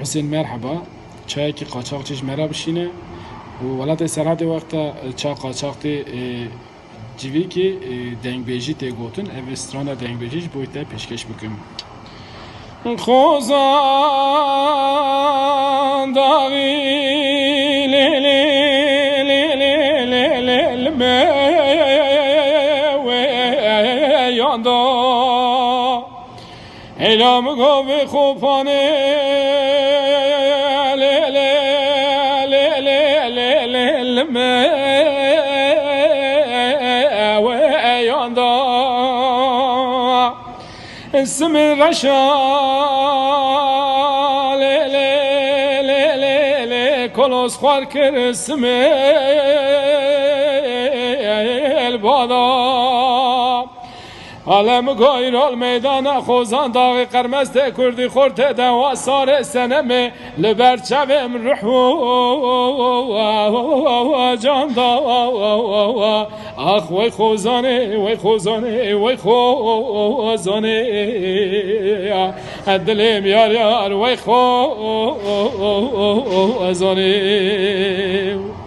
حسين ee, مرحبا çayki kaçakçı mera bişine bu velat serhatı vakta e, ça kaçakçı e, civi ki e, dengbeci te gotun ev strana dengbeci boyutta peşkeş büküm. Kozan dağı le le le le le le yanda Elam gobe khopane الماء ويعضى اسم الرشا لي لي لي لي لي كلوس خاركر اسم البضاء عالم گویر میدان خوزان داغ قرمز ده کردی خورت دو سر سنم لبرچم روح و جان داو آخ وی خوزانه وی خوزانه وی خوزانه ادلم یار یار وی خوزانه